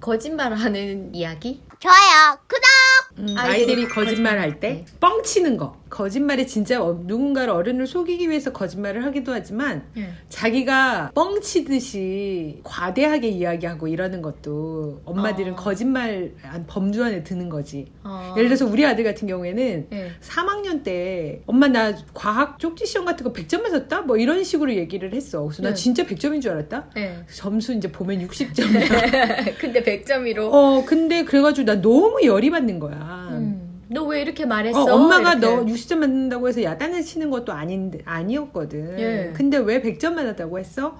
거짓말하는 이야기? 좋아요. 구독. 음, 아이들이 아이들이 거짓말 할때 네. 뻥치는 거. 거짓말이 진짜 어- 누군가를 어른을 속이기 위해서 거짓말을 하기도 하지만 네. 자기가 뻥치듯이 과대하게 이야기하고 이러는 것도 엄마들은 어. 거짓말 안- 범주 안에 드는 거지. 어. 예를 들어서 우리 아들 같은 경우에는 네. 3학년 때 엄마 나 과학 쪽지 시험 같은 거 100점 맞았다? 뭐 이런 식으로 얘기를 했어. 그래서 나 네. 진짜 100점인 줄 알았다? 네. 점수 이제 보면 60점이야. 근데 100점이로. 어, 근데 그래가지고 나 너무 열이 받는 거야. 음. 너 왜 이렇게 말했어? 어, 엄마가 이렇게. 너 60점 맞는다고 해서 야단을 치는 것도 아닌데, 아니었거든. 예. 근데 왜 100점 맞았다고 했어?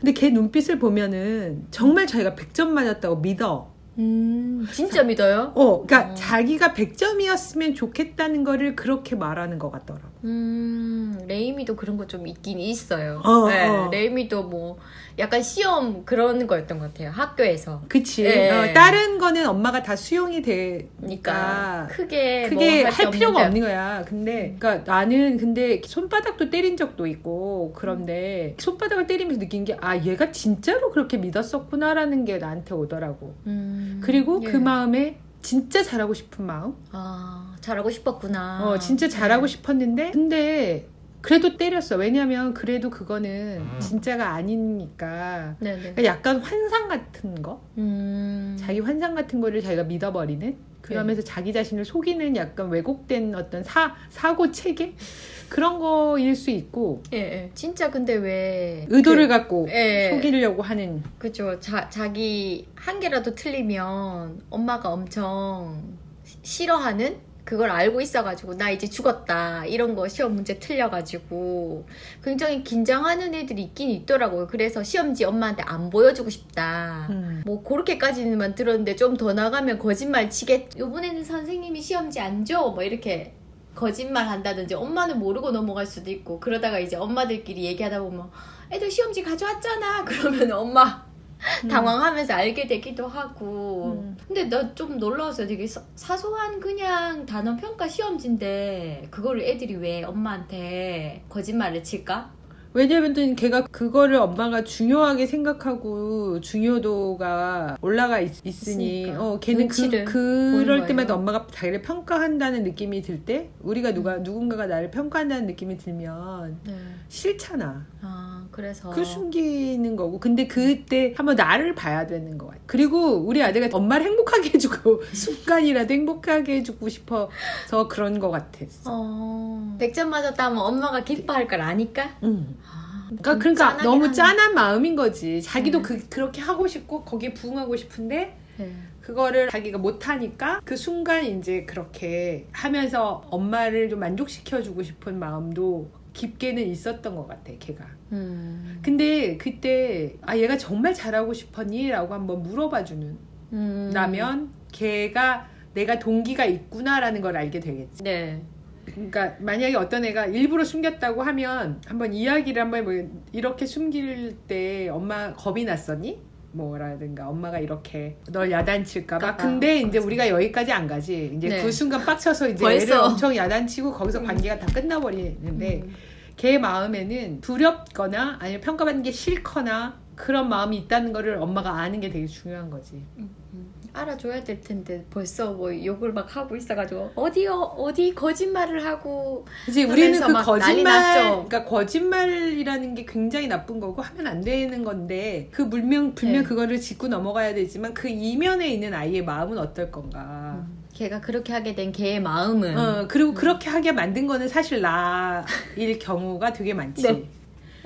근데 걔 눈빛을 보면은 정말 자기가 100점 맞았다고 믿어. 음, 진짜 믿어요? 어, 그러니까 어. 자기가 100점이었으면 좋겠다는 거를 그렇게 말하는 것 같더라고. 음, 레이미도 그런 거 좀 있긴 있어요. 어, 네, 어. 레이미도 뭐 약간 시험 그런 거였던 것 같아요. 학교에서. 그치. 예. 어, 다른 거는 엄마가 다 수용이 그러니까 되니까. 크게 그게 뭐 할 필요가 없는데. 없는 거야. 근데, 그러니까 나는 근데 손바닥도 때린 적도 있고, 그런데 손바닥을 때리면서 느낀 게, 아, 얘가 진짜로 그렇게 믿었었구나라는 게 나한테 오더라고. 음, 그리고 예. 그 마음에 진짜 잘하고 싶은 마음? 아, 잘하고 싶었구나. 어, 진짜 잘하고 네. 싶었는데, 근데, 그래도 때렸어. 왜냐면 그래도 그거는 진짜가 아니니까. 네네. 그러니까 약간 환상 같은 거? 음. 자기 환상 같은 거를 자기가 믿어버리는 그러면서 네. 자기 자신을 속이는 약간 왜곡된 어떤 사 사고 체계 그런 거일 수 있고 예, 예. 진짜 근데 왜 의도를 그, 갖고 예. 속이려고 하는 그죠. 자, 자기 한 개라도 틀리면 엄마가 엄청 시- 싫어하는 그걸 알고 있어가지고 나 이제 죽었다 이런 거 시험 문제 틀려가지고 굉장히 긴장하는 애들이 있긴 있더라고요. 그래서 시험지 엄마한테 안 보여주고 싶다. 음. 뭐 그렇게까지만 들었는데 좀 더 나가면 거짓말 치겠. 요번에는 선생님이 시험지 안 줘. 뭐 이렇게 거짓말 한다든지 엄마는 모르고 넘어갈 수도 있고 그러다가 이제 엄마들끼리 얘기하다 보면 애들 시험지 가져왔잖아. 그러면 엄마 당황하면서 알게 되기도 하고. 음. 근데 나 좀 놀라웠어요. 되게 사, 사소한 그냥 단어 평가 시험지인데 그거를 애들이 왜 엄마한테 거짓말을 칠까? 왜냐면 걔가 그거를 엄마가 중요하게 생각하고 중요도가 올라가 있, 으니. 어 걔는 그 그럴 때마다. 엄마가 자기를 평가한다는 느낌이 들 때 우리가 누가 음. 누군가가 나를 평가한다는 느낌이 들면 네. 싫잖아. 아 그래서 그 숨기는 거고. 근데 그때 한번 나를 봐야 되는 것 같아. 그리고 우리 아들가 엄마를 행복하게 해주고 순간이라도 행복하게 해주고 싶어서 그런 것 같았어. 어, 100점 맞았다 하면 엄마가 기뻐할 걸 아니까? 응. 아, 그러니까, 좀 그러니까 너무 하네. 짠한 마음인 거지. 자기도 네. 그, 그렇게 하고 싶고 거기에 부응하고 싶은데 네. 그거를 자기가 못하니까 그 순간 이제 그렇게 하면서 엄마를 좀 만족시켜주고 싶은 마음도 깊게는 있었던 것 같아, 걔가. 음. 근데 그때 아 얘가 정말 잘하고 싶었니? 라고 한번 물어봐주는 음. 라면 걔가 내가 동기가 있구나라는 걸 알게 되겠지. 네. 그러니까 만약에 어떤 애가 일부러 숨겼다고 하면 한번 이야기를 한번 뭐 이렇게 숨길 때 엄마 겁이 났었니? 뭐라든가 엄마가 이렇게 널 야단칠까봐. 까봐. 근데 이제 맞아. 우리가 여기까지 안 가지. 이제 네. 그 순간 빡쳐서 이제 벌써. 애를 엄청 야단치고 거기서 음. 관계가 다 끝나버리는데 음. 걔 마음에는 두렵거나 아니면 평가받는 게 싫거나 그런 마음이 있다는 거를 엄마가 아는 게 되게 중요한 거지. 음. 알아줘야 될 텐데 벌써 뭐 욕을 막 하고 있어가지고 어디요 어디 거짓말을 하고 그치 우리는 그 거짓말. 그러니까 거짓말이라는 게 굉장히 나쁜 거고 하면 안 되는 건데 그 물명 분명 네. 그거를 짚고 넘어가야 되지만 그 이면에 있는 아이의 마음은 어떨 건가. 걔가 그렇게 하게 된 걔의 마음은 어 그리고 음. 그렇게 하게 만든 거는 사실 나일 경우가 되게 많지. 네.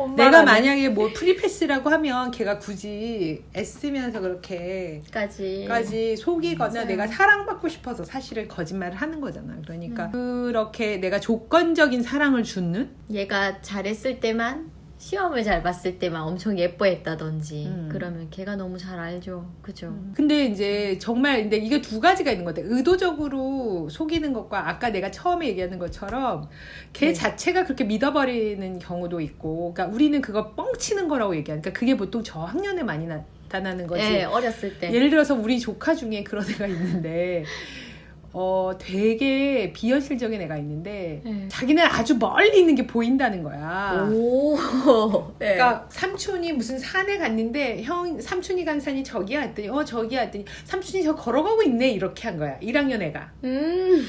내가 만약에 뭐 프리패스라고 하면 걔가 굳이 애쓰면서 그렇게 까지 까지 속이거나 맞아요. 내가 사랑받고 싶어서 사실을 거짓말을 하는 거잖아. 그러니까 음. 그렇게 내가 조건적인 사랑을 주는 얘가 잘했을 때만 시험을 잘 봤을 때만 엄청 예뻐했다든지 음. 그러면 걔가 너무 잘 알죠 그죠 근데 이제 정말 근데 이게 두 가지가 있는 것 같아. 의도적으로 속이는 것과 아까 내가 처음에 얘기하는 것처럼 걔 네. 자체가 그렇게 믿어버리는 경우도 있고, 그러니까 우리는 그거 뻥치는 거라고 얘기하니까 그게 보통 저학년에 많이 나타나는 거지. 네 어렸을 때 예를 들어서 우리 조카 중에 그런 애가 있는데 어 되게 비현실적인 애가 있는데 네. 자기는 아주 멀리 있는 게 보인다는 거야. 오. 네. 그러니까 삼촌이 무슨 산에 갔는데 형 삼촌이 간 산이 저기야 했더니 어 저기야 했더니 삼촌이 저 걸어가고 있네 이렇게 한 거야 1학년 애가 음.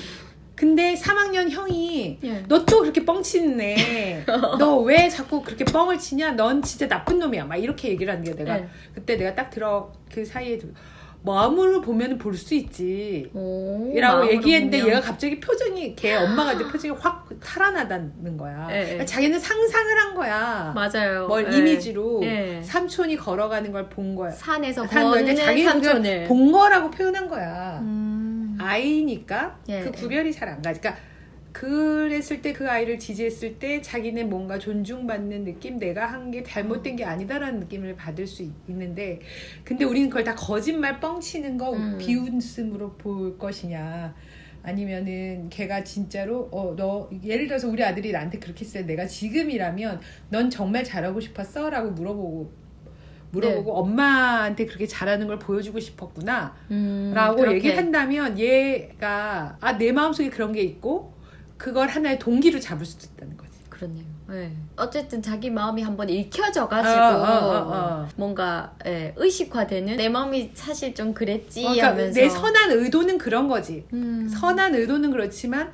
근데 3학년 형이 예. 너또 그렇게 뻥치네 너 왜 자꾸 그렇게 뻥을 치냐 넌 진짜 나쁜 놈이야 막 이렇게 얘기를 하는 게 내가 네. 그때 내가 딱 들어 그 사이에 들- 마음으로 보면 볼 수 있지 오. 라고 마음으로 얘기했는데 보면. 얘가 갑자기 표정이 걔 엄마가 이제 표정이 확 탈환하다는 거야 네, 네. 그러니까 자기는 상상을 한 거야 맞아요. 뭘 예. 이미지로 예. 삼촌이 걸어가는 걸 본 거야. 산에서 걷는 자기는 삼촌을. 본 거라고 표현한 거야. 음. 아이니까 예, 그 예. 구별이 잘 안 가지. 그러니까 그랬을 때 그 아이를 지지했을 때 자기는 뭔가 존중받는 느낌, 내가 한 게 잘못된 게 아니다라는 느낌을 받을 수 있- 있는데, 근데 우리는 그걸 다 거짓말 뻥치는 거 음. 비웃음으로 볼 것이냐. 아니면은 걔가 진짜로 어 너 예를 들어서 우리 아들이 나한테 그렇게 했어요. 내가 지금이라면 넌 정말 잘하고 싶었어 라고 물어보고 물어보고 네. 엄마한테 그렇게 잘하는 걸 보여주고 싶었구나 음, 라고 그렇게. 얘기한다면 얘가 아 내 마음속에 그런 게 있고 그걸 하나의 동기로 잡을 수도 있다는 거지. 그렇네요. 예. 어쨌든 자기 마음이 한번 읽혀져가지고 어, 어, 어, 어. 뭔가 예, 의식화되는 내 마음이 사실 좀 그랬지 어, 그러니까 하면서 내 선한 의도는 그런 거지. 음. 선한 의도는 그렇지만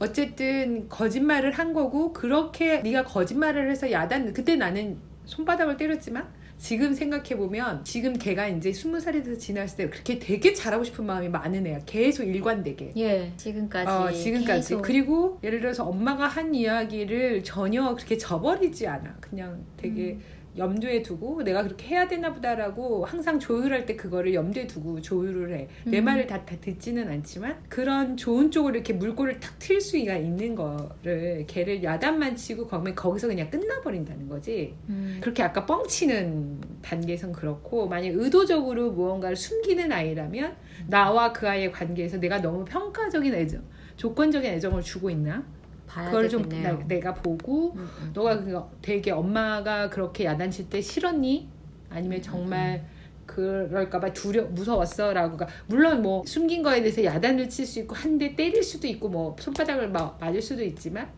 어쨌든 거짓말을 한 거고 그렇게 네가 거짓말을 해서 야단 그때 나는 손바닥을 때렸지만 지금 생각해 보면 지금 걔가 이제 스무 살이 돼서 지났을 때 그렇게 되게 잘하고 싶은 마음이 많은 애야. 계속 일관되게. 예 지금까지 어, 지금까지. 계속. 그리고 예를 들어서 엄마가 한 이야기를 전혀 그렇게 저버리지 않아. 그냥 되게 음. 염두에 두고 내가 그렇게 해야 되나 보다라고 항상 조율할 때 그거를 염두에 두고 조율을 해. 내 음. 말을 다, 다 듣지는 않지만 그런 좋은 쪽으로 이렇게 물꼬를 탁 틀 수가 있는 거를 걔를 야단만 치고 거면 거기서 그냥 끝나버린다는 거지. 음. 그렇게 아까 뻥치는 단계에선 그렇고 만약 의도적으로 무언가를 숨기는 아이라면 나와 그 아이의 관계에서 내가 너무 평가적인 애정, 조건적인 애정을 주고 있나? 그걸 좀. 나- 내가 보고 음, 음. 너가 그 되게 엄마가 그렇게 야단칠 때 싫었니? 아니면 정말 그럴까봐 두려 무서웠어라고 가 물론 뭐 숨긴 거에 대해서 야단을 칠 수 있고 한 대 때릴 수도 있고 뭐 손바닥을 막 맞을 수도 있지만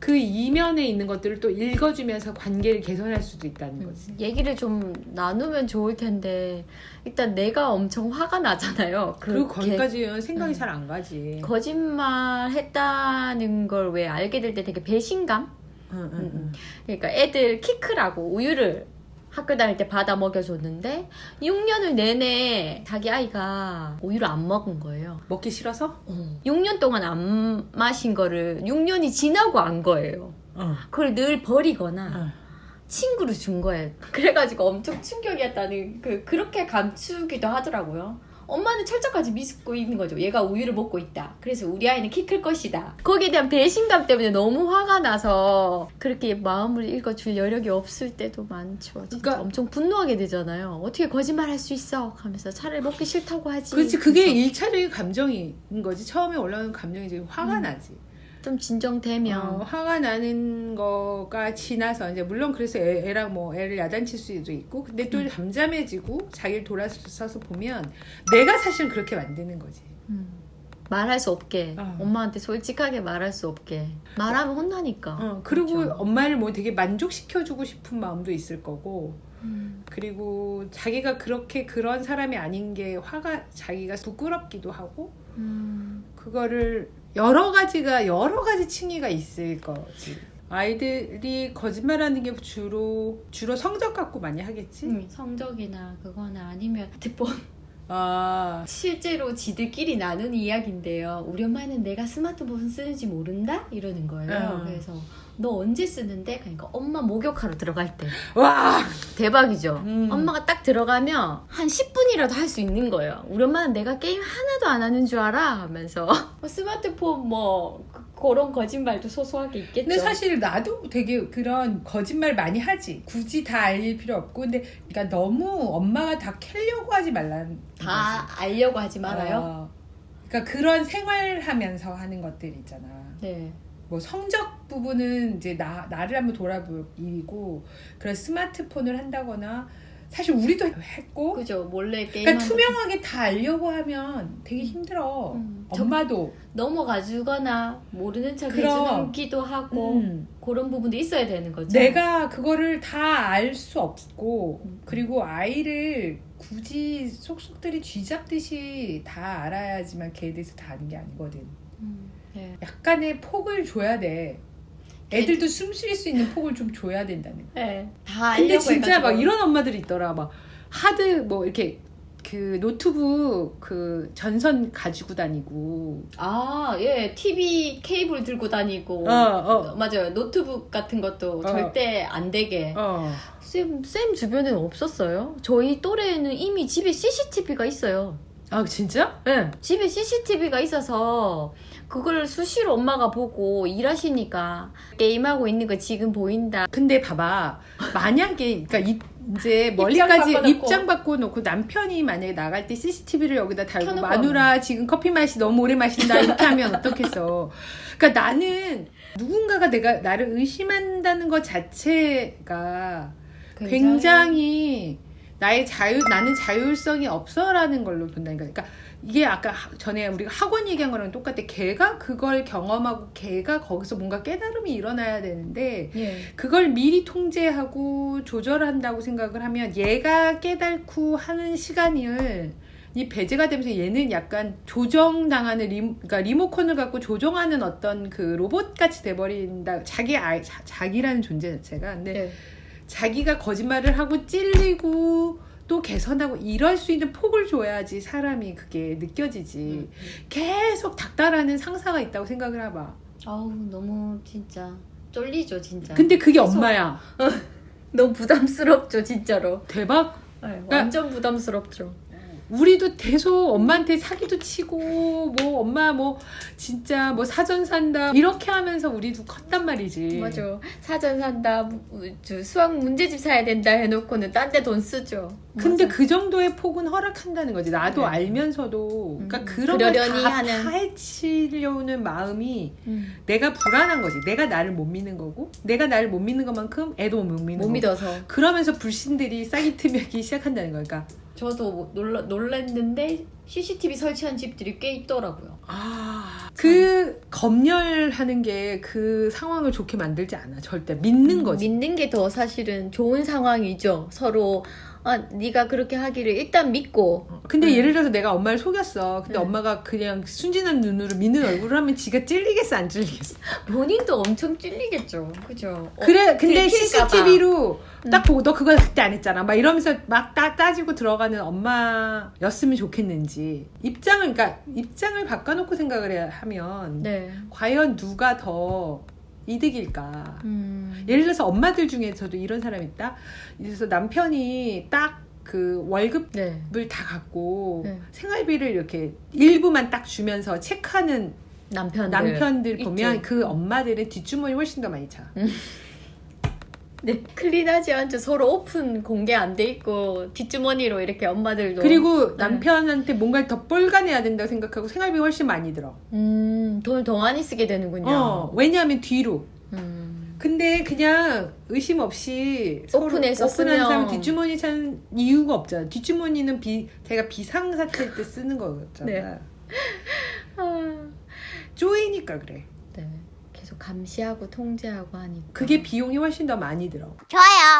그 이면에 있는 것들을 또 읽어주면서 관계를 개선할 수도 있다는 거지. 음, 얘기를 좀 나누면 좋을 텐데 일단 내가 엄청 화가 나잖아요. 그리고 그렇게 거기까지는 생각이 음. 잘안 가지. 거짓말 했다는 걸 왜 알게 될 때 되게 배신감? 음, 응. 그러니까 애들 키 크라고 우유를 학교 다닐 때 받아 먹여줬는데 6년을 내내 자기 아이가 우유를 안 먹은 거예요. 먹기 싫어서? 6년 동안 안 마신 거를 6년이 지나고 안 거예요. 어. 그걸 늘 버리거나 어. 친구로 준 거예요. 그래가지고 엄청 충격이었다는 그 그렇게 감추기도 하더라고요. 엄마는 철저까지 믿고 있는 거죠. 얘가 우유를 먹고 있다. 그래서 우리 아이는 키 클 것이다. 거기에 대한 배신감 때문에 너무 화가 나서 그렇게 마음을 읽어줄 여력이 없을 때도 많죠. 진짜 그러니까- 엄청 분노하게 되잖아요. 어떻게 거짓말할 수 있어? 하면서 차라리 먹기 싫다고 하지. 그렇지 그게 일차적인 감정인 거지 처음에 올라오는 감정이 이제 화가 음. 나지 좀 진정되면 어, 화가 나는 거가 지나서 이제 물론 그래서 애, 랑뭐 애를 야단칠 수도 있고 근데 음. 또 잠잠해지고 자기를 돌아서서 보면 내가 사실 그렇게 만드는 거지 음, 말할 수 없게 어. 엄마한테 솔직하게 말할 수 없게 말하면 혼나니까. 어, 그리고 그렇죠. 엄마를 뭐 되게 만족시켜주고 싶은 마음도 있을 거고 음. 그리고 자기가 그렇게 그런 사람이 아닌 게 화가 자기가 부끄럽기도 하고 음. 그거를 여러 가지가 여러 가지 층위가 있을 거지. 아이들이 거짓말하는 게 주로 주로 성적 갖고 많이 하겠지. 음, 성적이나 그거나 아니면 듣본 아, 실제로 지들끼리 나눈 이야기인데요. 우리 엄마는 내가 스마트폰 쓰는지 모른다 이러는 거예요. 어. 그래서 너 언제 쓰는데? 그러니까 엄마 목욕하러 들어갈 때 와, 대박이죠. 음. 엄마가 딱 들어가면 한 10분이라도 할 수 있는 거예요. 우리 엄마는 내가 게임 하나도 안 하는 줄 알아 하면서 뭐 스마트폰 뭐 그- 그런 거짓말도 소소하게 있겠죠. 근데 사실 나도 되게 그런 거짓말 많이 하지. 굳이 다 알릴 필요 없고, 근데 그러니까 너무 엄마가 다 캐려고 하지 말라는. 다 알려고 하지 거지. 말아요. 어. 그러니까 그런 생활하면서 하는 것들 있잖아. 네. 뭐 성적 부분은 이제 나 나를 한번 돌아보고 그런 스마트폰을 한다거나 사실 우리도 했고 그죠 몰래 게임. 그러니까 투명하게 다 알려고 하면 되게 힘들어. 음, 저- 엄마도. 넘어가주거나 모르는 척 그럼. 해주기도 하고 음. 그런 부분도 있어야 되는 거죠. 내가 그거를 다 알 수 없고 음. 그리고 아이를 굳이 속속들이 쥐잡듯이 다 알아야지만 걔에 대해서 다 아는 게 아니거든. 음, 네. 약간의 폭을 줘야 돼. 애들도 숨 쉴 수 있는 폭을 좀 줘야 된다는 거. 네. 다 근데 알려고 진짜 해가지고. 막 이런 엄마들이 있더라. 막 하드 뭐 이렇게 그 노트북 그 전선 가지고 다니고. 아, 예. TV 케이블 들고 다니고. 어, 어. 맞아요. 노트북 같은 것도 어. 절대 안 되게. 어. 쌤, 쌤 주변에는 없었어요? 저희 또래에는 이미 집에 CCTV가 있어요. 아 진짜? 네. 집에 CCTV가 있어서 그걸 수시로 엄마가 보고 일하시니까 게임하고 있는 거 지금 보인다. 근데 봐봐 만약에 그러니까 이, 이제 멀리까지 바꿔놓고. 입장 바꿔놓고 남편이 만약에 나갈 때 CCTV를 여기다 달고 마누라 지금 커피 맛이 너무 오래 마신다 이렇게 하면 어떻겠어 그러니까 나는 누군가가 내가 나를 의심한다는 것 자체가 굉장히 나의 자유 나는 자율성이 없어라는 걸로 본다니까 그러니까 이게 아까 하- 전에 우리가 학원 얘기한 거랑 똑같아 걔가 그걸 경험하고 걔가 거기서 뭔가 깨달음이 일어나야 되는데 예. 그걸 미리 통제하고 조절한다고 생각을 하면 얘가 깨닫고 하는 시간을 이 배제가 되면서 얘는 약간 조정당하는 리, 그러니까 리모컨을 갖고 조정하는 어떤 그 로봇 같이 돼버린다 자기 아 자, 자기라는 존재 자체가 근데 네. 자기가 거짓말을 하고 찔리고 또 개선하고 이럴 수 있는 폭을 줘야지 사람이 그게 느껴지지 계속 닥달하는 상사가 있다고 생각을 해봐 아우 너무 진짜 쫄리죠 진짜. 근데 그게 계속- 엄마야 너무 부담스럽죠 진짜로. 대박 네, 완전 부담스럽죠. 우리도 계속 엄마한테 사기도 치고 뭐 엄마 뭐 진짜 뭐 사전 산다 이렇게 하면서 우리도 컸단 말이지. 맞아. 사전 산다, 수학 문제집 사야 된다 해놓고는 딴 데 돈 쓰죠. 근데 맞아. 그 정도의 폭은 허락한다는 거지. 나도 네. 알면서도 음, 그러니까 그런 걸 그러려니 다 하는. 파헤치려는 마음이 음, 내가 불안한 거지. 내가 나를 못 믿는 거고 내가 나를 못 믿는 것만큼 애도 못 믿는 못 거고. 믿어서. 그러면서 불신들이 싹이 트면기 시작한다는 거니까. 저도 뭐 놀라, 놀랐는데 CCTV 설치한 집들이 꽤 있더라고요. 아, 그 검열하는 게 그 상황을 좋게 만들지 않아. 절대 믿는 거지. 믿는 게 더 사실은 좋은 상황이죠. 서로 아 네가 그렇게 하기를 일단 믿고 근데 음. 예를 들어서 내가 엄마를 속였어. 근데 네. 엄마가 그냥 순진한 눈으로 믿는 얼굴을 하면 지가 찔리겠어, 안 찔리겠어? 본인도 엄청 찔리겠죠. 그죠? 어, 그래, 근데. CCTV로 음. 딱 보고 너 그거 그때 안 했잖아. 막 이러면서 막 따, 따지고 들어가는 엄마였으면 좋겠는지. 입장을, 그러니까 입장을 바꿔놓고 생각을 하면 네. 과연 누가 더 이득일까? 음. 예를 들어서 엄마들 중에서도 이런 사람이 있다. 그래서 남편이 딱 그 월급 네. 을다 갖고 네. 생활비를 이렇게 일부만 딱 주면서 체크하는 남편들. 남편들 보면 있죠. 그 엄마들은 뒷주머니 훨씬 더 많이 차. 네, 클린하지 않죠. 서로 오픈 공개 안 돼 있고 뒷주머니로 이렇게 엄마들도 그리고 네. 남편한테 뭔가를 더 뻘간해야 된다고 생각하고 생활비 훨씬 많이 들어. 음, 돈을 더 많이 쓰게 되는군요. 어, 왜냐하면 뒤로. 음. 근데 그냥 의심 없이 서로 오픈해서 오픈한 쓰면- 사람 뒷주머니 차는 이유가 없잖아. 뒷주머니는 비 제가 비상 사태일 때 쓰는 거잖아. 네. 아, 쪼이니까 그래. 감시하고 통제하고 하니까. 그게 비용이 훨씬 더 많이 들어. 좋아요.